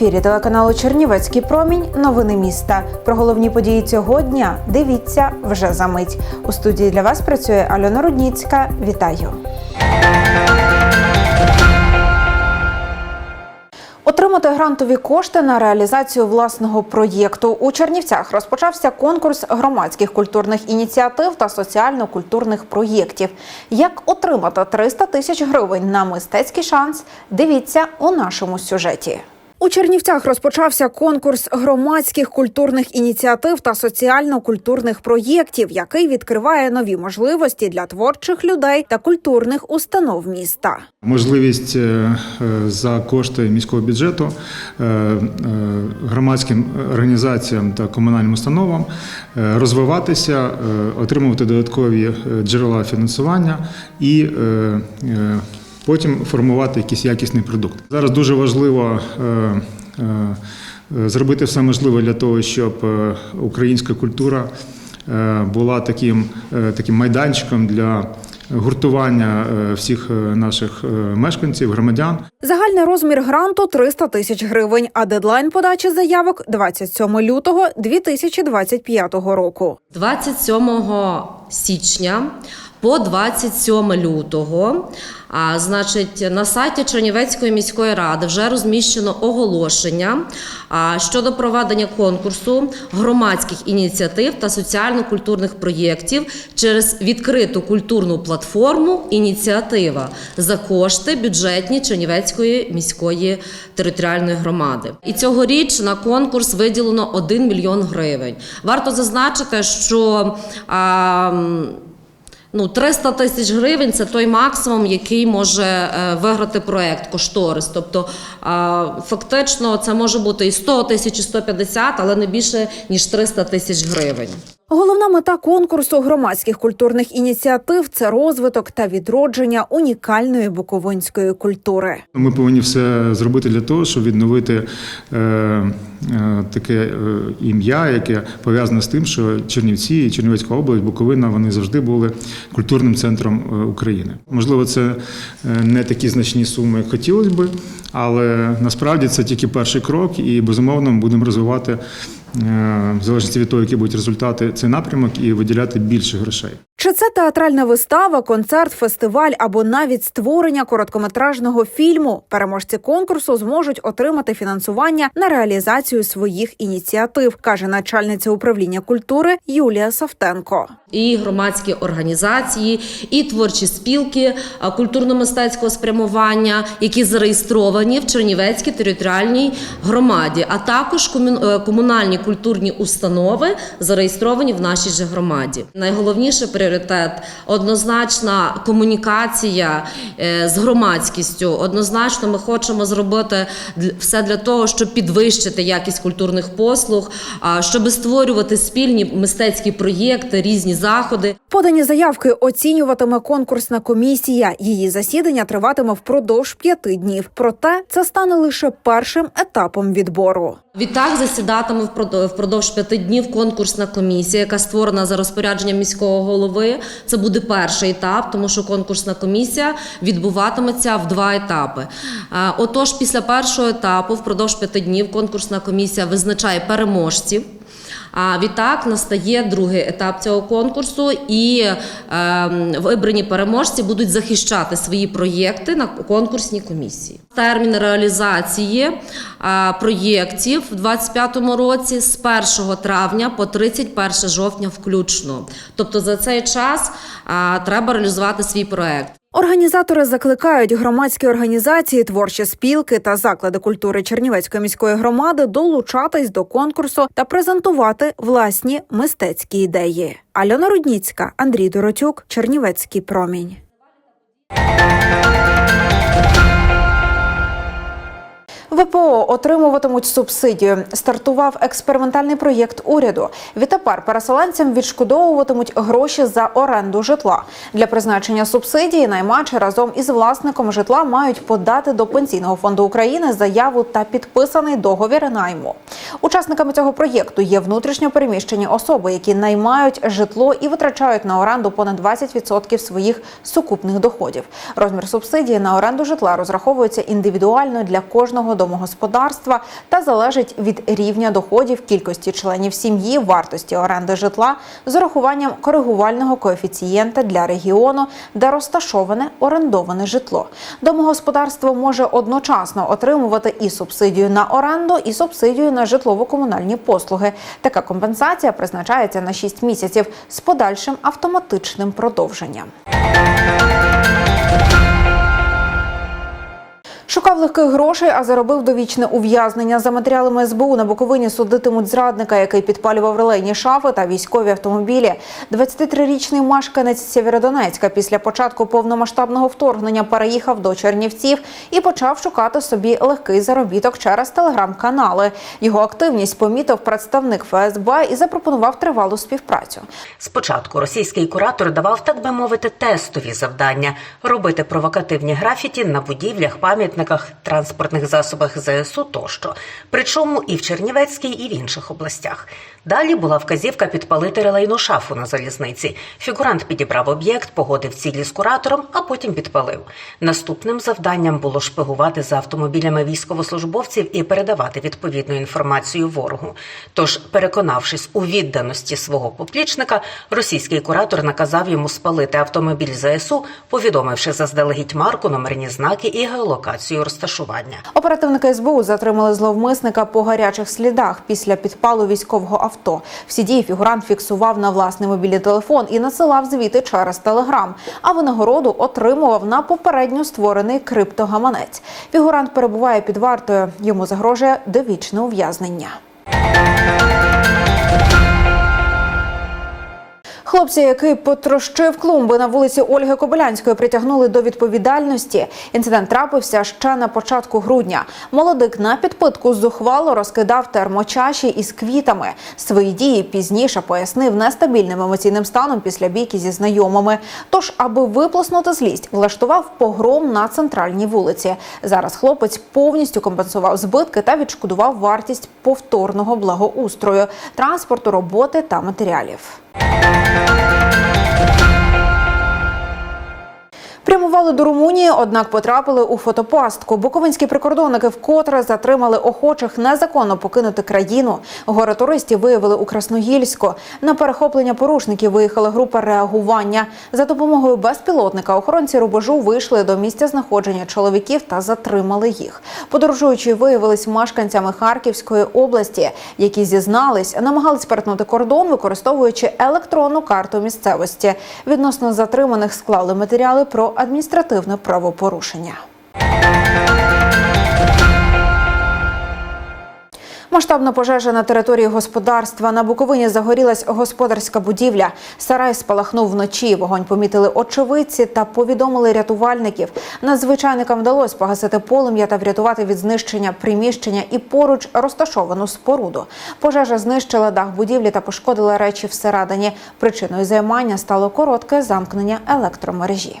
ефірі телеканалу Чернівецький промінь. Новини міста. Про головні події цього дня дивіться вже за мить. У студії для вас працює Альона Рудніцька. Вітаю. Отримати грантові кошти на реалізацію власного проєкту у Чернівцях розпочався конкурс громадських культурних ініціатив та соціально-культурних проєктів. Як отримати 300 тисяч гривень на мистецький шанс? Дивіться у нашому сюжеті. У Чернівцях розпочався конкурс громадських культурних ініціатив та соціально-культурних проєктів, який відкриває нові можливості для творчих людей та культурних установ міста. Можливість е, е, за кошти міського бюджету е, громадським організаціям та комунальним установам розвиватися, отримувати додаткові джерела фінансування і потім формувати якийсь якісний продукт. Зараз дуже важливо. е, е, Зробити все можливе для того, щоб е, українська культура була таким, таким майданчиком для гуртування всіх наших мешканців, громадян. Загальний розмір гранту 300 тисяч гривень, а дедлайн подачі заявок 27 лютого 2025 року. 27 січня по 27 лютого. А значить, на сайті Чернівецької міської ради вже розміщено оголошення а, щодо проведення конкурсу громадських ініціатив та соціально-культурних проєктів через відкриту культурну платформу Ініціатива за кошти бюджетні Чернівецької міської територіальної громади. І цьогоріч на конкурс виділено 1 мільйон гривень. Варто зазначити, що а, Ну, 300 тисяч гривень це той максимум, який може е, виграти проект кошторис. Тобто, фактично, це може бути і 100 тисяч, і 150, але не більше ніж 300 тисяч гривень. Головна мета конкурсу громадських культурних ініціатив це розвиток та відродження унікальної буковинської культури. Ми повинні все зробити для того, щоб відновити е, е, таке е, ім'я, яке пов'язане з тим, що Чернівці і Чернівецька область, Буковина вони завжди були культурним центром е, України. Можливо, це е, не такі значні суми, як хотілося би, але насправді це тільки перший крок, і безумовно будемо розвивати. Е, В залежності від того, які будуть результати, цей напрямок і виділяти більше грошей. Чи це театральна вистава, концерт, фестиваль або навіть створення короткометражного фільму? Переможці конкурсу зможуть отримати фінансування на реалізацію своїх ініціатив, каже начальниця управління культури Юлія Савтенко. І громадські організації, і творчі спілки культурно-мистецького спрямування, які зареєстровані в Чернівецькій територіальній громаді, а також е, комунальні культурні установи зареєстровані в нашій же громаді. Найголовніший пріоритет однозначна комунікація е, з громадськістю. Однозначно, ми хочемо зробити все для того, щоб підвищити якість культурних послуг, щоб створювати спільні мистецькі проєкти, різні заходи. Подані заявки оцінюватиме конкурсна комісія. Її засідання триватиме впродовж п'яти днів. Проте це стане лише першим етапом відбору. Відтак засідатиме впрод- впродовж п'яти днів конкурсна комісія, яка створена за розпорядженням міського голови. Це буде перший етап, тому що конкурсна комісія відбуватиметься в два етапи. Отож, після першого етапу, впродовж п'яти днів, конкурсна комісія визначає переможців. А відтак настає другий етап цього конкурсу, і е, вибрані переможці будуть захищати свої проєкти на конкурсній комісії. Термін реалізації е, проєктів в 2025 році з 1 травня по 31 жовтня включно. Тобто за цей час е, треба реалізувати свій проєкт. Організатори закликають громадські організації, творчі спілки та заклади культури Чернівецької міської громади долучатись до конкурсу та презентувати власні мистецькі ідеї. Альона Рудніцька, Андрій Доротюк, Чернівецький промінь. ВПО отримуватимуть субсидію. Стартував експериментальний проєкт уряду. Відтепер переселенцям відшкодовуватимуть гроші за оренду житла. Для призначення субсидії наймачі разом із власником житла мають подати до пенсійного фонду України заяву та підписаний договір найму. Учасниками цього проєкту є внутрішньо переміщені особи, які наймають житло і витрачають на оренду понад 20% своїх сукупних доходів. Розмір субсидії на оренду житла розраховується індивідуально для кожного домогосподарства та залежить від рівня доходів, кількості членів сім'ї, вартості оренди житла з урахуванням коригувального коефіцієнта для регіону, де розташоване орендоване житло. Домогосподарство може одночасно отримувати і субсидію на оренду, і субсидію на житлово-комунальні послуги. Така компенсація призначається на 6 місяців з подальшим автоматичним продовженням. Легких грошей, а заробив довічне ув'язнення. За матеріалами СБУ на Буковині судитимуть зрадника, який підпалював релейні шафи та військові автомобілі. 23-річний мешканець Сєвєродонецька після початку повномасштабного вторгнення переїхав до Чернівців і почав шукати собі легкий заробіток через телеграм-канали. Його активність помітив представник ФСБ і запропонував тривалу співпрацю. Спочатку російський куратор давав, так би мовити, тестові завдання робити провокативні графіті на будівлях, пам'ятниках, транспортних засобах ЗСУ тощо. Причому і в Чернівецькій, і в інших областях. Далі була вказівка підпалити релейну шафу на залізниці. Фігурант підібрав об'єкт, погодив цілі з куратором, а потім підпалив. Наступним завданням було шпигувати за автомобілями військовослужбовців і передавати відповідну інформацію ворогу. Тож, переконавшись у відданості свого поплічника, російський куратор наказав йому спалити автомобіль ЗСУ, повідомивши заздалегідь марку, номерні знаки і геолокацію розташування. Оперативники СБУ затримали зловмисника по гарячих слідах після підпалу військового авто. Всі дії фігурант фіксував на власний мобільний телефон і надсилав звіти через телеграм. А винагороду отримував на попередньо створений криптогаманець. Фігурант перебуває під вартою. Йому загрожує довічне ув'язнення. Хлопця, який потрощив клумби на вулиці Ольги Кобилянської, притягнули до відповідальності. Інцидент трапився ще на початку грудня. Молодик на підпитку зухвало розкидав термочаші із квітами. Свої дії пізніше пояснив нестабільним емоційним станом після бійки зі знайомими. Тож, аби виплеснути злість, влаштував погром на центральній вулиці. Зараз хлопець повністю компенсував збитки та відшкодував вартість повторного благоустрою, транспорту, роботи та матеріалів. Música Прямували до Румунії, однак потрапили у фотопастку. Буковинські прикордонники вкотре затримали охочих незаконно покинути країну. Гори туристів виявили у Красногільську. На перехоплення порушників виїхала група реагування. За допомогою безпілотника охоронці рубежу вийшли до місця знаходження чоловіків та затримали їх. Подорожуючі виявились мешканцями Харківської області, які зізнались, намагались перетнути кордон, використовуючи електронну карту місцевості. Відносно затриманих склали матеріали про адміністративне правопорушення. Масштабна пожежа на території господарства. На Буковині загорілась господарська будівля. Сарай спалахнув вночі. Вогонь помітили очевидці та повідомили рятувальників. Надзвичайникам вдалося погасити полум'я та врятувати від знищення приміщення і поруч розташовану споруду. Пожежа знищила дах будівлі та пошкодила речі всередині. Причиною займання стало коротке замкнення електромережі.